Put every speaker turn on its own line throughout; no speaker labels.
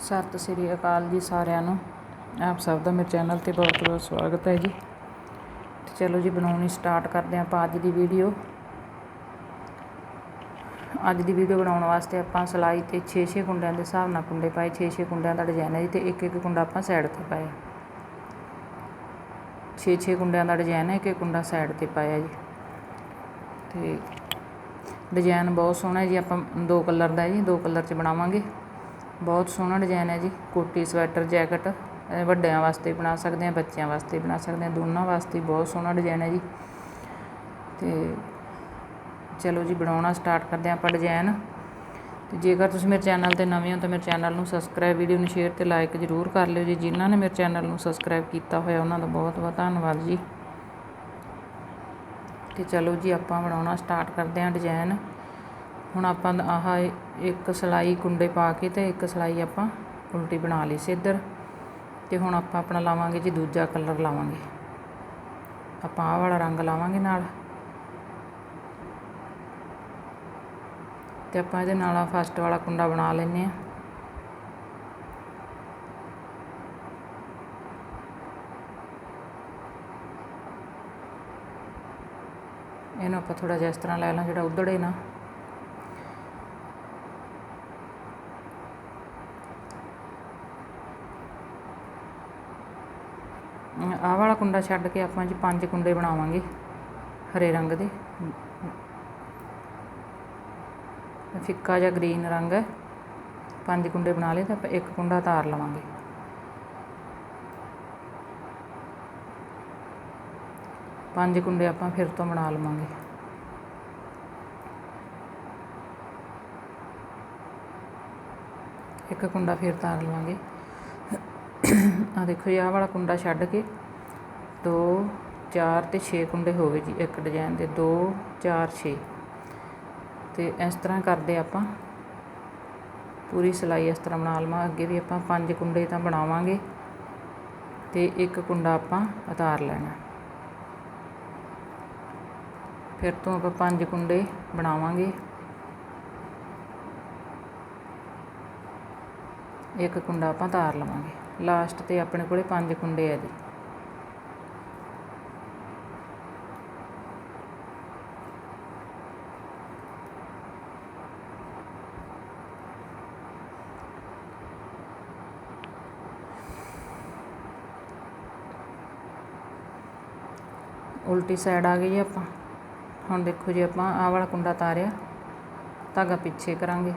ਸਤਿ ਸ੍ਰੀ ਅਕਾਲ ਜੀ ਸਾਰਿਆਂ ਨੂੰ। ਆਪ ਸਭ ਦਾ ਮੇਰੇ ਚੈਨਲ ਤੇ ਬਹੁਤ ਬਹੁਤ ਸਵਾਗਤ ਹੈ ਜੀ। ਤੇ ਚਲੋ ਜੀ, ਬਣਾਉਣੀ ਸਟਾਰਟ ਕਰਦੇ ਹਾਂ ਆਪਾਂ ਅੱਜ ਦੀ ਵੀਡੀਓ। ਅੱਜ ਦੀ ਵੀਡੀਓ ਬਣਾਉਣ ਵਾਸਤੇ ਆਪਾਂ ਸਲਾਈ ਤੇ 6-6 ਕੁੰਡਿਆਂ ਦੇ ਹਿਸਾਬ ਨਾਲ ਕੁੰਡੇ ਪਾਏ। 6-6 ਕੁੰਡਿਆਂ ਦਾ ਡਿਜ਼ਾਈਨ ਹੈ ਜੀ ਤੇ ਇੱਕ ਇੱਕ ਕੁੰਡਾ ਆਪਾਂ ਸਾਈਡ ਤੇ ਪਾਇਆ। 6-6 ਕੁੰਡਿਆਂ ਦਾ ਡਿਜ਼ਾਈਨ ਹੈ, ਇੱਕ ਇੱਕ ਕੁੰਡਾ ਸਾਈਡ ਤੇ ਪਾਇਆ ਜੀ। ਤੇ ਡਿਜ਼ਾਈਨ ਬਹੁਤ ਸੋਹਣਾ ਜੀ, ਆਪਾਂ ਦੋ ਕਲਰ ਦਾ ਜੀ, ਦੋ ਕਲਰ 'ਚ ਬਣਾਵਾਂਗੇ। ਬਹੁਤ ਸੋਹਣਾ ਡਿਜ਼ਾਇਨ ਹੈ ਜੀ। ਕੋਟੀ, ਸਵੈਟਰ, ਜੈਕਟ ਵੱਡਿਆਂ ਵਾਸਤੇ ਬਣਾ ਸਕਦੇ ਹਾਂ, ਬੱਚਿਆਂ ਵਾਸਤੇ ਬਣਾ ਸਕਦੇ ਹਾਂ। ਦੋਨਾਂ ਵਾਸਤੇ ਬਹੁਤ ਸੋਹਣਾ ਡਿਜ਼ਾਇਨ ਹੈ ਜੀ। ਅਤੇ ਚਲੋ ਜੀ, ਬਣਾਉਣਾ ਸਟਾਰਟ ਕਰਦੇ ਹਾਂ ਆਪਾਂ ਡਿਜ਼ਾਇਨ ਤੇ ਜੇਕਰ ਤੁਸੀਂ ਮੇਰੇ ਚੈਨਲ ਤੇ ਨਵੇਂ ਹੋ ਤਾਂ ਮੇਰੇ ਚੈਨਲ ਨੂੰ ਸਬਸਕ੍ਰਾਈਬ ਵੀਡੀਓ ਨੂੰ ਸ਼ੇਅਰ ਤੇ ਲਾਈਕ ਜ਼ਰੂਰ ਕਰ ਲਿਓ ਜੀ। ਜਿਨ੍ਹਾਂ ਨੇ ਮੇਰੇ ਚੈਨਲ ਨੂੰ ਸਬਸਕ੍ਰਾਈਬ ਕੀਤਾ ਹੋਇਆ, ਉਹਨਾਂ ਦਾ ਬਹੁਤ ਬਹੁਤ ਧੰਨਵਾਦ ਜੀ। ਤੇ ਚਲੋ ਜੀ, ਆਪਾਂ ਬਣਾਉਣਾ ਸਟਾਰਟ ਕਰਦੇ ਹਾਂ ਡਿਜ਼ਾਈਨ ਹੁਣ ਆਪਾਂ ਆਹ ਇੱਕ ਸਲਾਈ ਕੁੰਡੇ ਪਾ ਕੇ ਤੇ ਇੱਕ ਸਲਾਈ ਆਪਾਂ ਉਲਟੀ ਬਣਾ ਲਈ ਸੀ ਇੱਧਰ। ਤੇ ਹੁਣ ਆਪਾਂ ਆਪਣਾ ਲਾਵਾਂਗੇ ਜੀ ਦੂਜਾ ਕਲਰ ਲਾਵਾਂਗੇ। ਆਪਾਂ ਆਹ ਵਾਲਾ ਰੰਗ ਲਾਵਾਂਗੇ ਨਾਲ। ਤੇ ਆਪਾਂ ਇਹਦੇ ਨਾਲ ਫਸਟ ਵਾਲਾ ਕੁੰਡਾ ਬਣਾ ਲੈਨੇ ਆ ਇਹਨੂੰ ਆਪਾਂ ਥੋੜਾ ਜਿਹਾ ਇਸ ਤਰ੍ਹਾਂ ਲੈ ਲਾਂ ਜਿਹੜਾ ਉਧੜੇ ਨਾ। ਆਹ ਵਾਲਾ ਕੁੰਡਾ ਛੱਡ ਕੇ ਆਪਾਂ ਜੀ ਪੰਜ ਕੁੰਡੇ ਬਣਾਵਾਂਗੇ, ਹਰੇ ਰੰਗ ਦੇ। ਫਿੱਕਾ ਜਿਹਾ ਗ੍ਰੀਨ ਰੰਗ ਹੈ। ਪੰਜ ਕੁੰਡੇ ਬਣਾ ਲਏ ਤਾਂ ਆਪਾਂ ਇੱਕ ਕੁੰਡਾ ਉਤਾਰ ਲਵਾਂਗੇ। ਪੰਜ ਕੁੰਡੇ ਆਪਾਂ ਫਿਰ ਤੋਂ ਬਣਾ ਲਵਾਂਗੇ। ਇੱਕ ਕੁੰਡਾ ਫਿਰ ਤਾਰ ਲਵਾਂਗੇ। ਆ ਦੇਖੋ ਜੀ, ਆਹ ਵਾਲਾ ਕੁੰਡਾ ਛੱਡ ਕੇ 2 4 ਤੇ 6 ਕੁੰਡੇ ਹੋ ਗਏ ਜੀ ਇੱਕ ਡਿਜ਼ਾਈਨ ਦੇ 2 4 6 ਤੇ ਇਸ ਤਰ੍ਹਾਂ ਕਰਦੇ ਆਪਾਂ। ਪੂਰੀ ਸਿਲਾਈ ਇਸ ਤਰ੍ਹਾਂ ਬਣਾ ਲਵਾਂ। ਅੱਗੇ ਵੀ ਆਪਾਂ ਪੰਜ ਕੁੰਡੇ ਤਾਂ ਬਣਾਵਾਂਗੇ ਤੇ ਇੱਕ ਕੁੰਡਾ ਆਪਾਂ ਉਤਾਰ ਲੈਣਾ। ਫਿਰ ਤੋਂ ਆਪਾਂ ਪੰਜ ਕੁੰਡੇ ਬਣਾਵਾਂਗੇ। ਇੱਕ ਕੁੰਡਾ ਆਪਾਂ ਉਤਾਰ ਲਵਾਂਗੇ। ਲਾਸਟ ਤੇ ਆਪਣੇ ਕੋਲੇ ਪੰਜ ਕੁੰਡੇ ਆ ਜੀ। ਉਲਟੀ ਸਾਈਡ ਆ ਗਈ ਆਪਾਂ। ਹੁਣ ਦੇਖੋ ਜੀ ਆਪਾਂ ਆਹ ਵਾਲਾ ਕੁੰਡਾ ਤਾਰਿਆ। ਧਾਗਾ ਪਿੱਛੇ ਕਰਾਂਗੇ।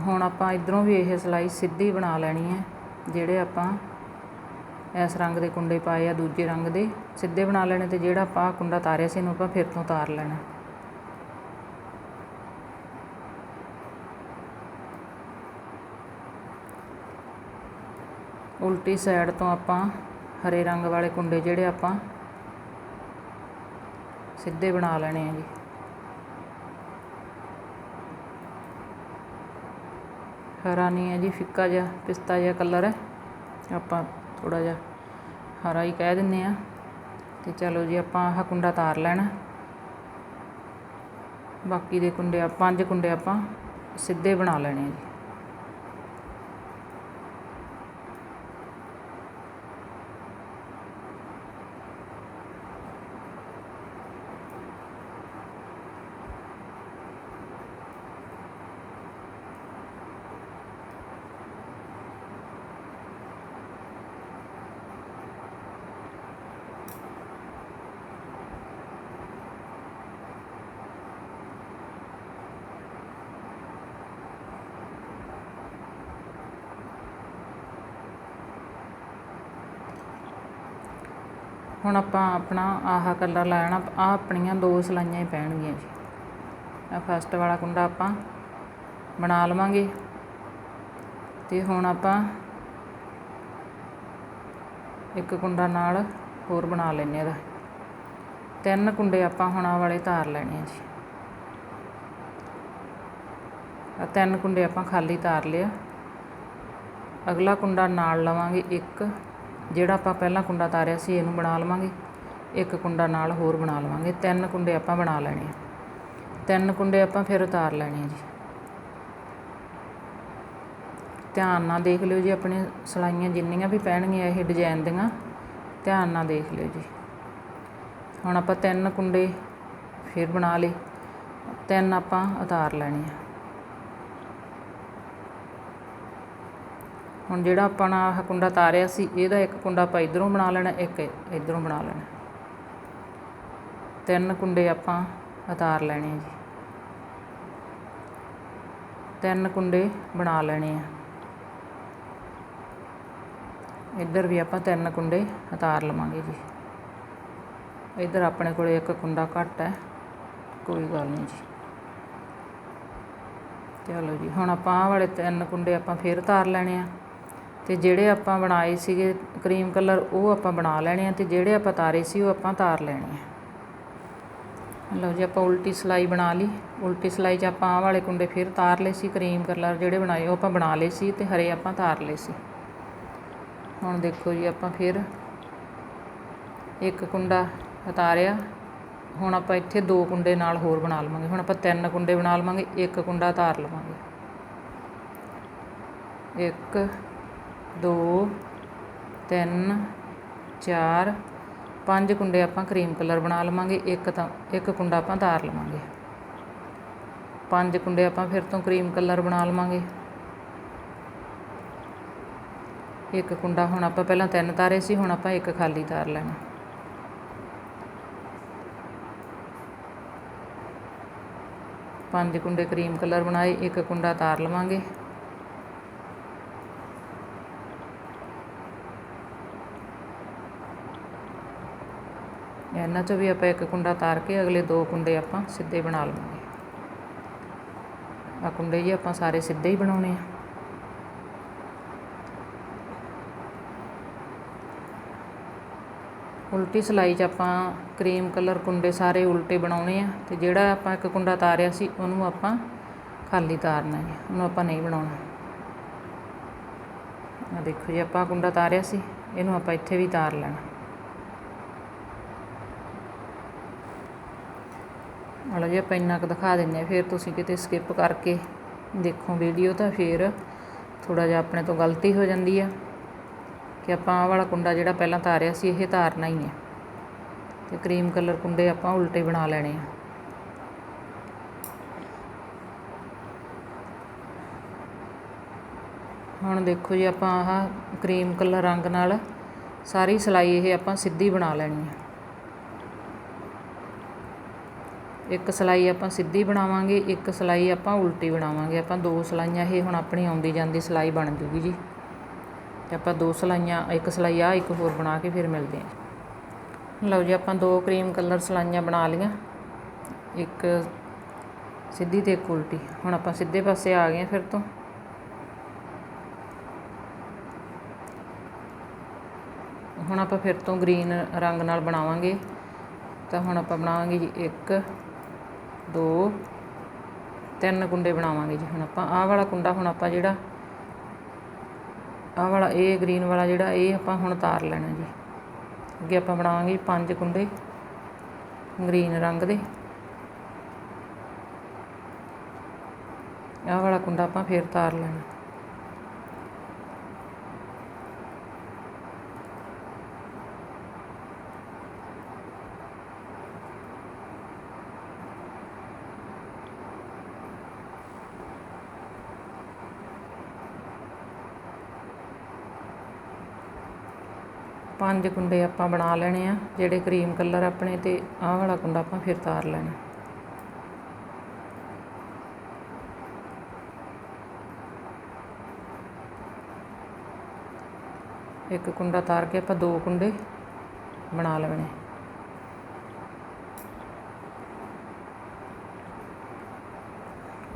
ਹੁਣ ਆਪਾਂ ਇਧਰੋਂ ਵੀ ਇਹ ਸਿਲਾਈ ਸਿੱਧੀ ਬਣਾ ਲੈਣੀ ਹੈ, ਜਿਹੜੇ ਆਪਾਂ ਇਸ ਰੰਗ ਦੇ ਕੁੰਡੇ ਪਾਏ ਆ ਦੂਜੇ ਰੰਗ ਦੇ, ਸਿੱਧੇ ਬਣਾ ਲੈਣੇ ਤੇ ਜਿਹੜਾ ਆਪਾਂ ਕੁੰਡਾ ਤਾਰਿਆ ਸੀ ਇਹਨੂੰ ਆਪਾਂ ਫਿਰ ਤੋਂ ਤਾਰ ਲੈਣਾ। ਉਲਟੀ ਸਾਈਡ ਤੋਂ ਆਪਾਂ ਹਰੇ ਰੰਗ ਵਾਲੇ ਕੁੰਡੇ ਜਿਹੜੇ ਆਪਾਂ ਸਿੱਧੇ ਬਣਾ ਲੈਣੇ ਆ ਜੀ। ਹਰਾ ਨਹੀਂ ਹੈ ਜੀ, ਫਿੱਕਾ ਜਿਹਾ, ਪਿਸਤਾ ਜਿਹਾ ਕਲਰ ਹੈ। ਆਪਾਂ ਥੋੜਾ ਜਿਹਾ ਹਰਾ ਹੀ ਕਹਿ ਦਿੰਨੇ ਆ ਤੇ ਚਲੋ ਜੀ, ਆਪਾਂ ਆਹ ਕੁੰਡਾ ਤਾਰ ਲੈਣਾ। ਬਾਕੀ ਦੇ ਕੁੰਡੇ, ਪੰਜ ਕੁੰਡੇ ਆਪਾਂ ਸਿੱਧੇ ਬਣਾ ਲੈਣੇ ਆ ਜੀ। ਹੁਣ ਆਪਾਂ ਆਪਣਾ ਆਹ ਕਲਰ ਲੈਣਾ, ਆਹ ਆਪਣੀਆਂ ਦੋ ਸਲਾਈਆਂ ਹੀ ਪੈਣਗੀਆਂ ਜੀ। ਆ ਫਸਟ ਵਾਲਾ ਕੁੰਡਾ ਆਪਾਂ ਬਣਾ ਲਵਾਂਗੇ। ਤੇ ਹੁਣ ਆਪਾਂ ਇੱਕ ਕੁੰਡਾ ਨਾਲ ਹੋਰ ਬਣਾ ਲੈਨੇ ਇਹਦਾ। ਤਿੰਨ ਕੁੰਡੇ ਆਪਾਂ ਹੁਣ ਆ ਵਾਲੇ ਤਾਰ ਲੈਣੇ ਆ ਜੀ। ਆ ਤਿੰਨ ਕੁੰਡੇ ਆਪਾਂ ਖਾਲੀ ਤਾਰ ਲਿਆ ਅਗਲਾ ਕੁੰਡਾ ਨਾਲ ਲਵਾਂਗੇ ਇੱਕ ਜਿਹੜਾ ਆਪਾਂ ਪਹਿਲਾਂ ਕੁੰਡਾ ਤਾਰਿਆ ਸੀ, ਇਹਨੂੰ ਬਣਾ ਲਵਾਂਗੇ। ਇੱਕ ਕੁੰਡਾ ਨਾਲ ਹੋਰ ਬਣਾ ਲਵਾਂਗੇ। ਤਿੰਨ ਕੁੰਡੇ ਆਪਾਂ ਬਣਾ ਲੈਣੇ ਆ। ਤਿੰਨ ਕੁੰਡੇ ਆਪਾਂ ਫਿਰ ਉਤਾਰ ਲੈਣੇ ਆ ਜੀ। ਧਿਆਨ ਨਾਲ ਦੇਖ ਲਿਓ ਜੀ, ਆਪਣੀਆਂ ਸਲਾਈਆਂ ਜਿੰਨੀਆਂ ਵੀ ਪੈਣਗੀਆਂ ਇਹ ਡਿਜ਼ਾਈਨ ਦੀਆਂ, ਧਿਆਨ ਨਾਲ ਦੇਖ ਲਿਓ ਜੀ। ਹੁਣ ਆਪਾਂ ਤਿੰਨ ਕੁੰਡੇ ਫਿਰ ਬਣਾ ਲਏ। ਤਿੰਨ ਆਪਾਂ ਉਤਾਰ ਲੈਣੇ ਆ। ਹੁਣ ਜਿਹੜਾ ਆਪਾਂ ਨੇ ਆਹ ਕੁੰਡਾ ਤਾਰਿਆ ਸੀ, ਇਹਦਾ ਇੱਕ ਕੁੰਡਾ ਆਪਾਂ ਇਧਰੋਂ ਬਣਾ ਲੈਣਾ, ਇੱਕ ਇਧਰੋਂ ਬਣਾ ਲੈਣਾ। ਤਿੰਨ ਕੁੰਡੇ ਆਪਾਂ ਉਤਾਰ ਲੈਣੇ ਆ ਜੀ। ਤਿੰਨ ਕੁੰਡੇ ਬਣਾ ਲੈਣੇ ਆ। ਇੱਧਰ ਵੀ ਆਪਾਂ ਤਿੰਨ ਕੁੰਡੇ ਉਤਾਰ ਲਵਾਂਗੇ ਜੀ। ਇੱਧਰ ਆਪਣੇ ਕੋਲੇ ਇੱਕ ਕੁੰਡਾ ਘੱਟ ਹੈ, ਕੋਈ ਗੱਲ ਨਹੀਂ ਜੀ। ਚਲੋ ਜੀ, ਹੁਣ ਆਪਾਂ ਆਹ ਵਾਲੇ ਤਿੰਨ ਕੁੰਡੇ ਆਪਾਂ ਫੇਰ ਉਤਾਰ ਲੈਣੇ ਆ। ਅਤੇ ਜਿਹੜੇ ਆਪਾਂ ਬਣਾਏ ਸੀਗੇ ਕਰੀਮ ਕਲਰ, ਉਹ ਆਪਾਂ ਬਣਾ ਲੈਣੇ ਆ ਅਤੇ ਜਿਹੜੇ ਆਪਾਂ ਤਾਰੇ ਸੀ, ਉਹ ਆਪਾਂ ਤਾਰ ਲੈਣੇ ਆ। ਲਓ ਜੀ, ਆਪਾਂ ਉਲਟੀ ਸਿਲਾਈ ਬਣਾ ਲਈ। ਉਲਟੀ ਸਿਲਾਈ 'ਚ ਆਪਾਂ ਆਹ ਵਾਲੇ ਕੁੰਡੇ ਫਿਰ ਤਾਰ ਲਏ ਸੀ, ਕਰੀਮ ਕਲਰ ਜਿਹੜੇ ਬਣਾਏ, ਉਹ ਆਪਾਂ ਬਣਾ ਲਏ ਸੀ ਅਤੇ ਹਰੇ ਆਪਾਂ ਤਾਰ ਲਏ ਸੀ। ਹੁਣ ਦੇਖੋ ਜੀ, ਆਪਾਂ ਫਿਰ ਇੱਕ ਕੁੰਡਾ ਉਤਾਰਿਆ। ਹੁਣ ਆਪਾਂ ਇੱਥੇ ਦੋ ਕੁੰਡੇ ਨਾਲ ਹੋਰ ਬਣਾ ਲਵਾਂਗੇ। ਹੁਣ ਆਪਾਂ ਤਿੰਨ ਕੁੰਡੇ ਬਣਾ ਲਵਾਂਗੇ, ਇੱਕ ਕੁੰਡਾ ਉਤਾਰ ਲਵਾਂਗੇ। ਇੱਕ ਦੋ, ਤਿੰਨ, ਚਾਰ, ਪੰਜ ਕੁੰਡੇ ਆਪਾਂ ਕਰੀਮ ਕਲਰ ਬਣਾ ਲਵਾਂਗੇ, ਇੱਕ ਤਾਂ, ਇੱਕ ਕੁੰਡਾ ਆਪਾਂ ਤਾਰ ਲਵਾਂਗੇ। ਪੰਜ ਕੁੰਡੇ ਆਪਾਂ ਫਿਰ ਤੋਂ ਕਰੀਮ ਕਲਰ ਬਣਾ ਲਵਾਂਗੇ। ਇੱਕ ਕੁੰਡਾ ਹੁਣ ਆਪਾਂ ਪਹਿਲਾਂ ਤਿੰਨ ਤਾਰੇ ਸੀ, ਹੁਣ ਆਪਾਂ ਇੱਕ ਖਾਲੀ ਤਾਰ ਲੈਣਾ। ਪੰਜ ਕੁੰਡੇ ਕਰੀਮ ਕਲਰ ਬਣਾਏ, ਇੱਕ ਕੁੰਡਾ ਤਾਰ ਲਵਾਂਗੇ। ਇਹਨਾਂ ਚੋਂ ਵੀ ਆਪਾਂ ਇੱਕ ਕੁੰਡਾ ਤਾਰ ਕੇ ਅਗਲੇ ਦੋ ਕੁੰਡੇ ਆਪਾਂ ਸਿੱਧੇ ਬਣਾ ਲਵਾਂਗੇ। ਆ ਕੁੰਡੇ ਜੀ ਆਪਾਂ ਸਾਰੇ ਸਿੱਧੇ ਹੀ ਬਣਾਉਣੇ ਆ। ਉਲਟੀ ਸਲਾਈ 'ਚ ਆਪਾਂ ਕਰੀਮ ਕਲਰ ਕੁੰਡੇ ਸਾਰੇ ਉਲਟੇ ਬਣਾਉਣੇ ਆ ਤੇ ਜਿਹੜਾ ਆਪਾਂ ਇੱਕ ਕੁੰਡਾ ਤਾਰਿਆ ਸੀ ਉਹਨੂੰ ਆਪਾਂ ਖਾਲੀ ਤਾਰਨਾ ਹੈ, ਉਹਨੂੰ ਆਪਾਂ ਨਹੀਂ ਬਣਾਉਣਾ। ਆ ਦੇਖੋ ਜੀ, ਆਪਾਂ ਕੁੰਡਾ ਤਾਰਿਆ ਸੀ, ਇਹਨੂੰ ਆਪਾਂ ਇੱਥੇ ਵੀ ਤਾਰ ਲੈਣਾ। ਹਲੋ ਜੀ ਆਪਾਂ ਇੰਨਾ ਕੁ ਦਿਖਾ ਦਿੰਨੇ ਆ ਫਿਰ ਤੁਸੀਂ ਕਿਤੇ ਸਕਿਪ ਕਰਕੇ ਦੇਖੋ ਵੀਡੀਓ ਤਾਂ ਫਿਰ ਥੋੜਾ ਜਿਹਾ ਆਪਣੇ ਤੋਂ ਗਲਤੀ ਹੋ ਜਾਂਦੀ ਆ ਕਿ ਆਪਾਂ ਆਹ ਵਾਲਾ ਕੁੰਡਾ ਜਿਹੜਾ ਪਹਿਲਾਂ ਤਾਰਿਆ ਸੀ, ਇਹ ਤਾਰਨਾ ਹੀ ਹੈ ਤੇ ਕਰੀਮ ਕਲਰ ਕੁੰਡੇ ਆਪਾਂ ਉਲਟੇ ਬਣਾ ਲੈਣੇ ਆ। ਹੁਣ ਦੇਖੋ ਜੀ ਆਪਾਂ ਆਹ ਕਰੀਮ ਕਲਰ ਰੰਗ ਨਾਲ ਸਾਰੀ ਸਲਾਈ ਇਹ ਆਪਾਂ ਸਿੱਧੀ ਬਣਾ ਲੈਣੀ ਹੈ ਇੱਕ ਸਿਲਾਈ ਆਪਾਂ ਸਿੱਧੀ ਬਣਾਵਾਂਗੇ, ਇੱਕ ਸਿਲਾਈ ਆਪਾਂ ਉਲਟੀ ਬਣਾਵਾਂਗੇ। ਆਪਾਂ ਦੋ ਸਿਲਾਈਆਂ, ਇਹ ਹੁਣ ਆਪਣੀ ਆਉਂਦੀ ਜਾਂਦੀ ਸਿਲਾਈ ਬਣ ਜੂਗੀ ਜੀ। ਤੇ ਆਪਾਂ ਦੋ ਸਿਲਾਈਆਂ, ਇੱਕ ਸਿਲਾਈ ਆ, ਇੱਕ ਹੋਰ ਬਣਾ ਕੇ ਫਿਰ ਮਿਲਦੇ ਹਾਂ ਲਓ ਜੀ, ਆਪਾਂ ਦੋ ਕਰੀਮ ਕਲਰ ਸਿਲਾਈਆਂ ਬਣਾ ਲਈਆਂ। ਇੱਕ ਸਿੱਧੀ ਤੇ ਇੱਕ ਉਲਟੀ। ਹੁਣ ਆਪਾਂ ਸਿੱਧੇ ਪਾਸੇ ਆ ਗਏ ਫਿਰ ਤੋਂ। ਹੁਣ ਆਪਾਂ ਫਿਰ ਤੋਂ ਗ੍ਰੀਨ ਰੰਗ ਨਾਲ ਬਣਾਵਾਂਗੇ। ਤਾਂ ਹੁਣ ਆਪਾਂ ਬਣਾਵਾਂਗੇ ਜੀ ਇੱਕ ਦੋ, ਤਿੰਨ ਕੁੰਡੇ ਬਣਾਵਾਂਗੇ ਜੀ ਹੁਣ ਆਪਾਂ। ਆਹ ਵਾਲਾ ਕੁੰਡਾ ਹੁਣ ਆਪਾਂ ਜਿਹੜਾ, ਆਹ ਵਾਲਾ ਇਹ ਗ੍ਰੀਨ ਵਾਲਾ ਜਿਹੜਾ, ਇਹ ਆਪਾਂ ਹੁਣ ਤਾਰ ਲੈਣਾ ਜੀ। ਅੱਗੇ ਆਪਾਂ ਬਣਾਵਾਂਗੇ ਪੰਜ ਕੁੰਡੇ ਗ੍ਰੀਨ ਰੰਗ ਦੇ। ਆਹ ਵਾਲਾ ਕੁੰਡਾ ਆਪਾਂ ਫੇਰ ਤਾਰ ਲੈਣਾ। ਪੰਜ ਕੁੰਡੇ ਆਪਾਂ ਬਣਾ ਲੈਣੇ ਆ, ਜਿਹੜੇ ਕਰੀਮ ਕਲਰ ਆਪਣੇ ਤੇ ਆਹ ਵਾਲਾ ਕੁੰਡਾ ਆਪਾਂ ਫਿਰ ਤਾਰ ਲੈਣਾ। ਇੱਕ ਕੁੰਡਾ ਤਾਰ ਕੇ ਆਪਾਂ ਦੋ ਕੁੰਡੇ ਬਣਾ ਲੈਣੇ।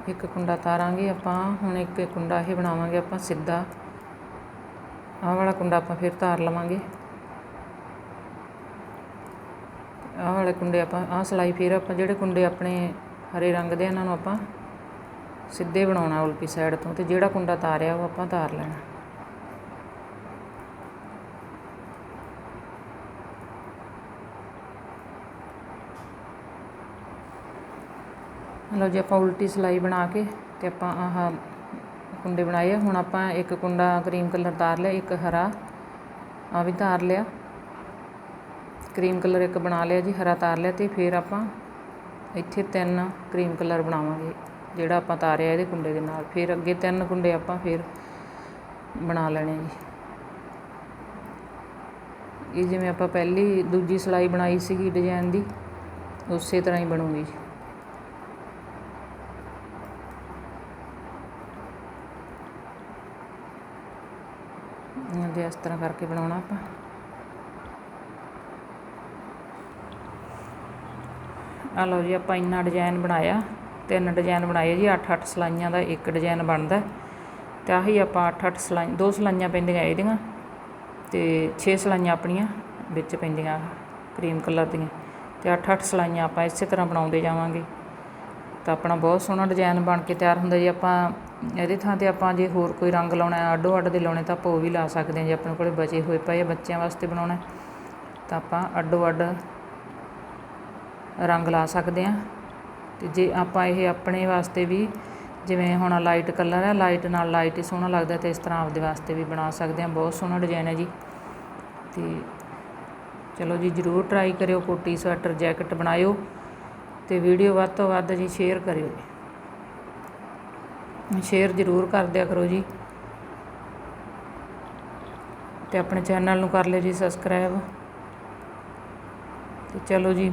ਇੱਕ ਕੁੰਡਾ ਤਾਰਾਂਗੇ ਆਪਾਂ, ਹੁਣ ਇੱਕ ਇੱਕ ਕੁੰਡਾ ਇਹ ਬਣਾਵਾਂਗੇ ਆਪਾਂ ਸਿੱਧਾ। ਆਹ ਵਾਲਾ ਕੁੰਡਾ ਆਪਾਂ ਫਿਰ ਤਾਰ ਲਵਾਂਗੇ। ਆਹ ਵਾਲੇ ਕੁੰਡੇ ਆਪਾਂ, ਆਹ ਸਲਾਈ ਫਿਰ ਆਪਾਂ ਜਿਹੜੇ ਕੁੰਡੇ ਆਪਣੇ ਹਰੇ ਰੰਗ ਦੇ ਇਹਨਾਂ ਨੂੰ ਆਪਾਂ ਸਿੱਧੇ ਬਣਾਉਣਾ ਉਲਟੀ ਸਾਈਡ ਤੋਂ ਤੇ ਜਿਹੜਾ ਕੁੰਡਾ ਤਾਰਿਆ ਉਹ ਆਪਾਂ ਤਾਰ ਲੈਣਾ। ਲਓ ਜੀ, ਆਪਾਂ ਉਲਟੀ ਸਲਾਈ ਬਣਾ ਕੇ ਤੇ ਆਪਾਂ ਆਹ ਕੁੰਡੇ ਬਣਾਏ ਆ। ਹੁਣ ਆਪਾਂ ਇੱਕ ਕੁੰਡਾ ਕਰੀਮ ਕਲਰ ਤਾਰ ਲਿਆ, ਇੱਕ ਹਰਾ ਆ ਵੀ ਤਾਰ ਲਿਆ। ਕਰੀਮ ਕਲਰ ਇੱਕ ਬਣਾ ਲਿਆ ਜੀ, ਹਰਾ ਤਾਰ ਲਿਆ ਤੇ ਫਿਰ ਆਪਾਂ ਇੱਥੇ ਤਿੰਨ ਕਰੀਮ ਕਲਰ ਬਣਾਵਾਂਗੇ, ਜਿਹੜਾ ਆਪਾਂ ਤਾਰਿਆ ਇਹਦੇ ਕੁੰਡੇ ਦੇ ਨਾਲ। ਫਿਰ ਅੱਗੇ ਤਿੰਨ ਕੁੰਡੇ ਆਪਾਂ ਫਿਰ ਬਣਾ ਲੈਣੇ ਜੀ। ਇਹ ਜਿਵੇਂ ਆਪਾਂ ਪਹਿਲੀ, ਦੂਜੀ ਸਲਾਈ ਬਣਾਈ ਸੀਗੀ ਡਿਜ਼ਾਈਨ ਦੀ, ਉਸੇ ਤਰ੍ਹਾਂ ਹੀ ਬਣੂਗੀ ਜੀ। ਇਹਦੇ ਇਸ ਤਰ੍ਹਾਂ ਕਰਕੇ ਬਣਾਉਣਾ ਆਪਾਂ। ਆ ਲਓ ਜੀ, ਆਪਾਂ ਇੰਨਾ ਡਿਜ਼ਾਈਨ ਬਣਾਇਆ, ਤਿੰਨ ਡਿਜ਼ਾਈਨ ਬਣਾਏ ਜੀ 8-8 ਸਲਾਈਆਂ ਦਾ ਇੱਕ ਡਿਜ਼ਾਈਨ ਬਣਦਾ। ਤੇ ਆਹੀ ਆਪਾਂ 8-8 ਸਲਾਈ, ਦੋ ਸਲਾਈਆਂ ਪੈਂਦੀਆਂ ਇਹਦੀਆਂ ਤੇ 6 ਸਲਾਈਆਂ ਆਪਣੀਆਂ ਵਿੱਚ ਪੈਂਦੀਆਂ ਕਰੀਮ ਕਲਰ ਦੀਆਂ। ਤੇ 8-8 ਸਲਾਈਆਂ ਆਪਾਂ ਇਸੇ ਤਰ੍ਹਾਂ ਬਣਾਉਂਦੇ ਜਾਵਾਂਗੇ। ਤਾਂ ਆਪਣਾ ਬਹੁਤ ਸੋਹਣਾ ਡਿਜ਼ਾਈਨ ਬਣ ਕੇ ਤਿਆਰ ਹੁੰਦਾ ਜੀ। ਆਪਾਂ ਇਹਦੇ ਥਾਂ ਤੇ ਆਪਾਂ ਜੇ ਹੋਰ ਕੋਈ ਰੰਗ ਲਾਉਣਾ ਹੈ ਅੱਡੋ ਅੱਡ ਦੇ ਲਾਉਣੇ, ਤਾਂ ਆਪਾਂ ਉਹ ਵੀ ਲਾ ਸਕਦੇ ਹਾਂ ਜੇ। ਆਪਣੇ ਕੋਲੇ ਬਚੇ ਹੋਏ ਪਏ ਆ, ਬੱਚਿਆਂ ਵਾਸਤੇ ਬਣਾਉਣਾ। ਤਾਂ ਆਪਾਂ ਅੱਡੋ ਅੱਡ ਰੰਗ ਲਾ ਸਕਦੇ ਹਾਂ। ਤੇ ਜੇ ਆਪਾਂ ਇਹ ਆਪਣੇ ਵਾਸਤੇ ਵੀ ਜਿਵੇਂ ਹੁਣ ਲਾਈਟ ਕਲਰ ਹੈ ਲਾਈਟ ਨਾਲ ਲਾਈਟ ਹੀ ਸੋਹਣਾ ਲੱਗਦਾ ਤੇ ਇਸ ਤਰ੍ਹਾਂ ਆਪਦੇ ਵਾਸਤੇ ਵੀ ਬਣਾ ਸਕਦੇ ਹਾਂ। ਬਹੁਤ ਸੋਹਣਾ ਡਿਜ਼ਾਈਨ ਹੈ ਜੀ। ਤੇ ਚਲੋ ਜੀ, ਜਰੂਰ ਟਰਾਈ ਕਰਿਓ ਕੋਟੀ ਸਵੈਟਰ ਜੈਕਟ ਬਣਾਇਓ ਤੇ ਵੀਡੀਓ ਵੱਧ ਤੋਂ ਵੱਧ ਜੀ ਸ਼ੇਅਰ ਕਰਿਓ। ਜੀ ਸ਼ੇਅਰ ਜ਼ਰੂਰ ਕਰ ਦਿਆ ਕਰੋ ਜੀ। ਤੇ ਆਪਣੇ ਚੈਨਲ ਨੂੰ ਕਰ ਲਿਓ ਜੀ ਸਬਸਕ੍ਰਾਈਬ ਤੇ ਚਲੋ ਜੀ।